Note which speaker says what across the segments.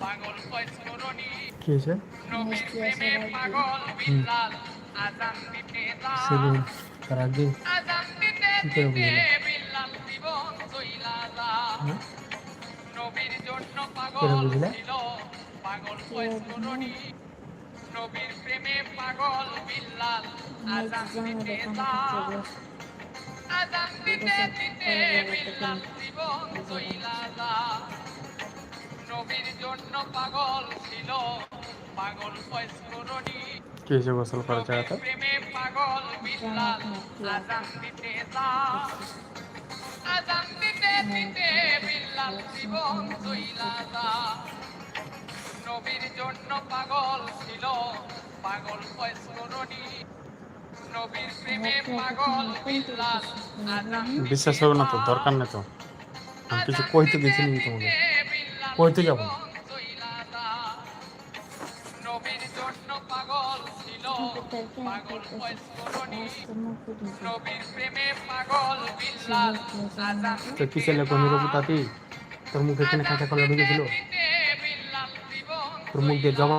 Speaker 1: পাগল পয়সরণী
Speaker 2: কি হয়েছে সেদিন তার আগে কি করে বুঝলে?
Speaker 1: নবীর প্রেমে পাগল বিল্লাল আজান দিতে যা আজান দিতে দিতে বিল্লাল জীবন চইলা যা পাগল ছিল পাগল পয়সরণী
Speaker 2: কি হয়েছে গোসল করার জায়গাটা?
Speaker 1: প্রেমে পাগল বিল্লাল আজান দিতে যা আজান দিতে দিতে বিল্লাল জীবন চইলা নবীর জন্য পাগল ছিল, পাগল পয়সরণী
Speaker 2: বিশ্বাস হবে না তো দরকার নেই তো। আমি কিছু কইতে গেছি নি তোমাকে। কইতে যাব। তো কি ছেলে কমির বাবু তোর মুখে এখানে কাঁচা কলা ঢুকেছিল। তোর মুখ দিয়ে জমা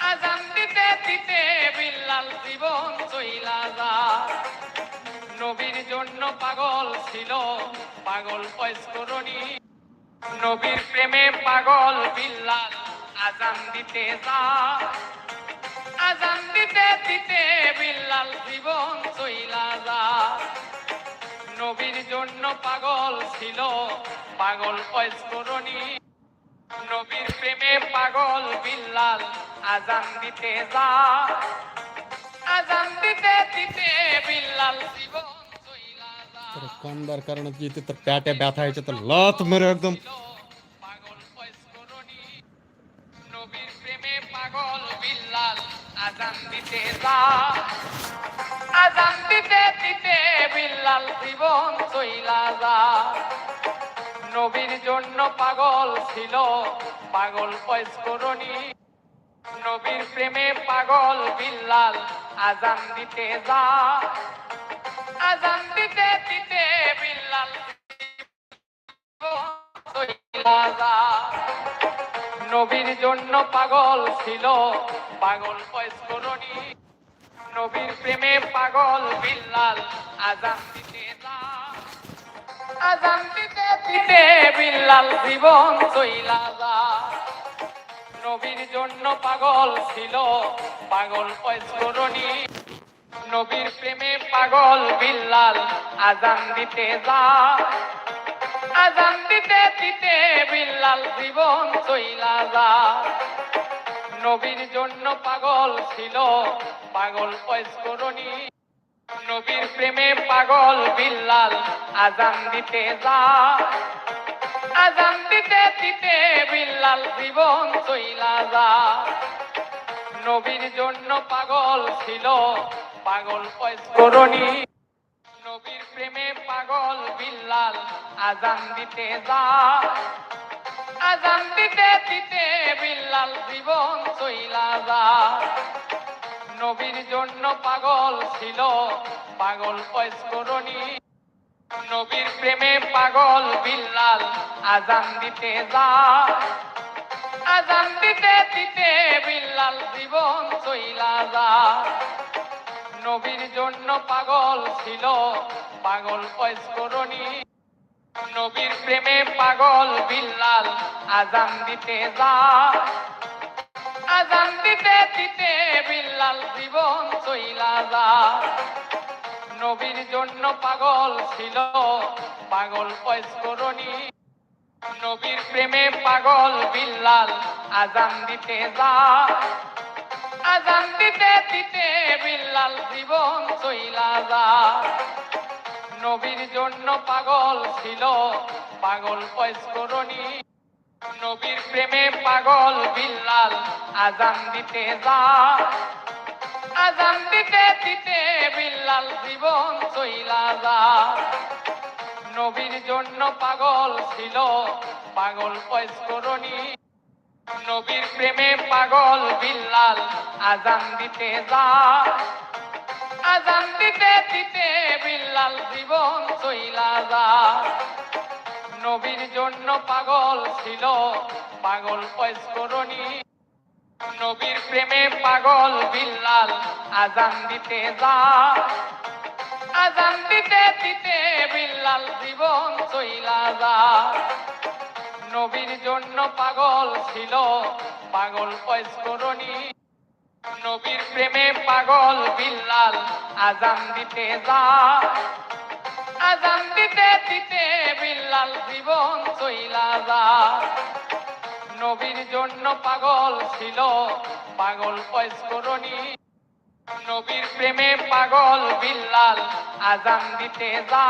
Speaker 1: আজান দিতে দিতে বিল্লাল জীবন চইলা যা। নবীর জন্য পাগল ছিল, পাগল পয়স্করণী নবীর প্রেমে পাগল বিল্লাল আজান দিতে যা। আজান দিতে দিতে বিল্লাল জীবন চইলা যা। নবীর জন্য পাগল ছিল, পাগল পয়স্করণী নবীর প্রেমে পাগল বিল্লাল আজান দিতে যা। আজান দিতে দিতে বিল্লাল জীবন
Speaker 2: তোর কান্দার কারণে যেতে তোর পেটে ব্যথা হয়েছে? তোর লত মেরে একদম।
Speaker 1: নবীর প্রেমে পাগল বিল্লাল আজান দিতে যা। আজান দিতে দিতে বিল্লাল জীবন চইলা যা নবীর জন্য পাগল ছিল। পাগল পয়স্করণী নবীর প্রেমে পাগল বিল্লাল আজান দিতে যা আজান দিতে দিতে বিল্লাল নবীর জন্য পাগল ছিল। পাগল পয়স্করণী নবীর প্রেমে পাগল বিল্লাল আজান দিতে যা আজান দিতে দিতে বিল্লাল জীবন চইলা যা নবীর জন্য পাগল ছিল, পাগল পয়স্করণী নবীর প্রেমে পাগল বিল্লাল আজান দিতে যা আজান দিতে দিতে বিল্লাল জীবন চইলা যা নবীর জন্য পাগল ছিল, পাগল পয়স্করণী নবীর প্রেমে পাগল বিল্লাল, আজান দিতে যা। আজান দিতে দিতে বিল্লাল জীবন চইলা যা। নবীর জন্য পাগল ছিল, পাগল পয়স্করণী নবীর প্রেমে পাগল বিল্লাল, আজান দিতে যা। আজান দিতে দিতে বিল্লাল জীবন চইলা যা। নবীর জন্য পাগল ছিল। পাগল পয়স্করণী নবীর প্রেমে পাগল বিল্লাল আজান দিতে যা আজান দিতে দিতে বিল্লাল জীবন চইলা যা নবীর জন্য পাগল ছিল। পাগল পয়স্করণী নবীর প্রেমে পাগল বিল্লাল আজান দিতে যা আজান দিতে দিতে বিল্লাল জীবন চইলা যা। নবীর জন্য পাগল ছিল, পাগল পয়স্করণী নবীর প্রেমে পাগল বিল্লাল আজান দিতে যা। আজান দিতে দিতে বিল্লাল জীবন চইলা যা। নবীর জন্য পাগল ছিল, পাগল পয়স্করণী নবীর প্রেমে পাগল বিল্লাল আজান দিতে যা। আজান দিতে দিতে বিল্লাল জীবন চইলা যা। নবীর জন্য পাগল ছিল, পাগল পয়স্করণী নবীর প্রেমে পাগল বিল্লাল আজান দিতে যা। আজান দিতে দিতে বিল্লাল জীবন চইলা যা। নবীর জন্য পাগল ছিল, পাগল পয়স্করণী নবীর প্রেমে পাগল বিল্লাল, আজান দিতে যা। আজান দিতে দিতে বিল্লাল জীবন চইলা যা। নবীর জন্য পাগল ছিল, পাগল পয়স্করণী নবীর প্রেমে পাগল বিল্লাল, আজান দিতে যা। আজান দিতে দিতে বিল্লাল জীবন চইলা যা। নবীর জন্য পাগল ছিল। পাগল পয়স্করণী নবীর প্রেমে পাগল বিল্লাল আজান দিতে যা।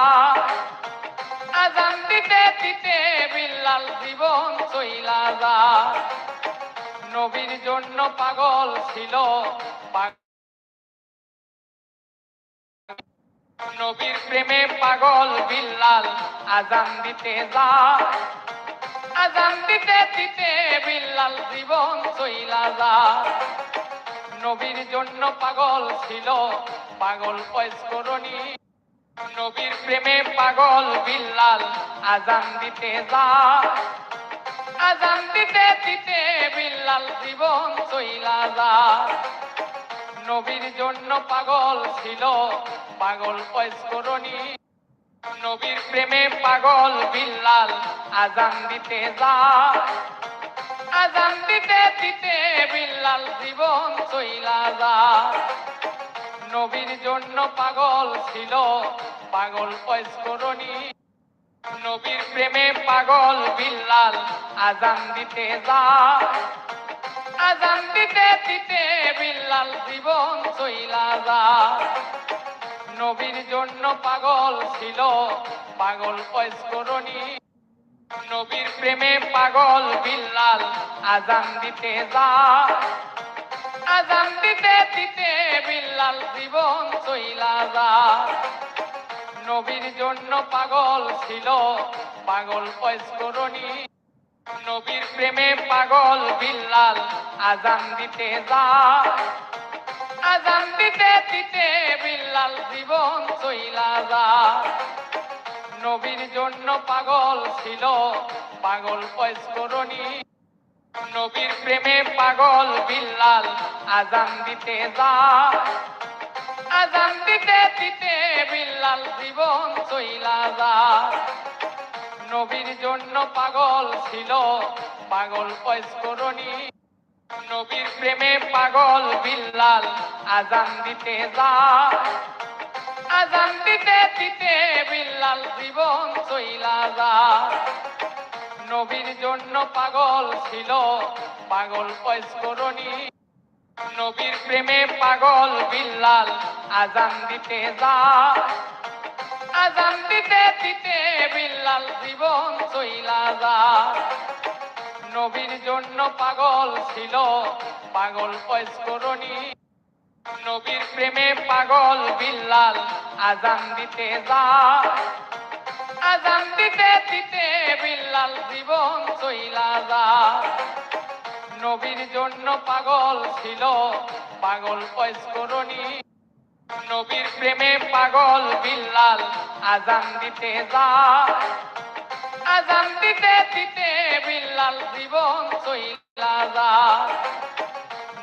Speaker 1: আজান দিতে দিতে বিল্লাল জীবন চইলা যা। নবীর জন্য পাগল ছিল। নবীর প্রেমে পাগল বিল্লাল আজান দিতে যা। আজান দিতে দিতে বিল্লাল জীবন চইলা যা। নবীর জন্য পাগল ছিল, পাগল পয়স্করণী নবীর প্রেমে পাগল বিল্লাল আজান দিতে যা। আজান দিতে দিতে বিল্লাল জীবন চইলা যা। নবীর জন্য পাগল ছিল, পাগল পয়স্করণী নবীর প্রেমে পাগল বিল্লাল, আজান দিতে যা আজান দিতে দিতে বিল্লাল জীবন চইলা যা নবীর জন্য পাগল ছিল পাগল পয়স্করণী নবীর প্রেমে পাগল বিল্লাল, আজান দিতে যা আজান দিতে দিতে বিল্লাল জীবন চইলা যা নবীর জন্য পাগল ছিল। পাগল পয়স্করণী নবীর প্রেমে পাগল বিল্লাল আজান দিতে যা আজান দিতে দিতে বিল্লাল জীবন চইলা যা নবীর জন্য পাগল ছিল। পাগল পয়স্করণী নবীর প্রেমে পাগল বিল্লাল আজান দিতে যা আজান দিতে দিতে বিল্লাল জীবন চইলা যা। নবীর জন্য পাগল ছিল, পাগল পয়স্করণী নবীর প্রেমে পাগল বিল্লাল আজান দিতে যা। আজান দিতে দিতে বিল্লাল জীবন চইলা যা। নবীর জন্য পাগল ছিল, পাগল পয়স্করণী নবীর প্রেমে পাগল বিল্লাল, আজান দিতে যা আজান দিতে দিতে বিল্লাল জীবন চইলা যা নবীর জন্য পাগল ছিল, পাগল পয়স্করণী নবীর প্রেমে পাগল বিল্লাল, আজান দিতে যা আজান দিতে দিতে বিল্লাল জীবন চইলা যা নবীর জন্য পাগল ছিল। পাগল পয়স্করণী নবীর প্রেমে পাগল বিল্লাল আজান দিতে যা আজান দিতে দিতে বিল্লাল জীবন চইলা যা নবীর জন্য পাগল ছিল। পাগল পয়স্করণী নবীর প্রেমে পাগল বিল্লাল আজান দিতে যা আজান দিতে দিতে বিল্লাল জীবন চইলা যা।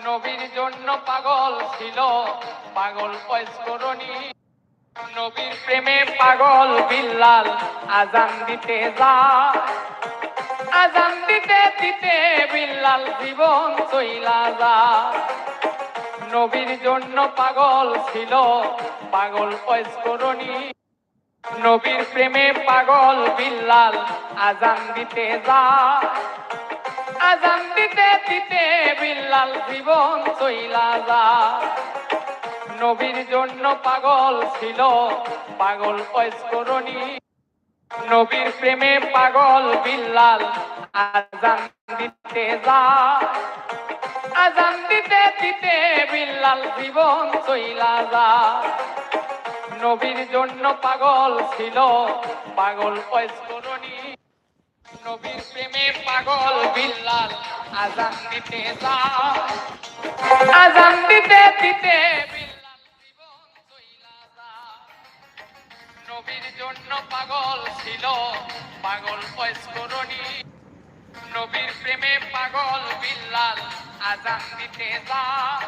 Speaker 1: নবীর জন্য পাগল ছিল, পাগল পয়স্করণী নবীর প্রেমে পাগল বিল্লাল আজান দিতে যা। আজান দিতে দিতে বিল্লাল জীবন চইলা যা। নবীর জন্য পাগল ছিল, পাগল পয়স্করণী নবীর প্রেমে পাগল বিল্লাল, আজান দিতে যা। আজান দিতে দিতে বিল্লাল জীবন চইলা যা। নবীর জন্য পাগল ছিল পাগল পয়স্করণী নবীর প্রেমে পাগল বিল্লাল, আজান দিতে যায় আজান দিতে দিতে বিল্লাল জীবন চইলা যায় নবীর জন্য পাগল ছিল। পাগল পয়স্করণী নবীর প্রেমে পাগল বিল্লাল। আজান দিতে যায় আজান দিতে দিতে বিল্লাল জীবন চইলা নবীর জন্য পাগল ছিল। পাগল পয়স্করণী নবীর প্রেমে পাগল বিল্লাল। আজান দিতে যায়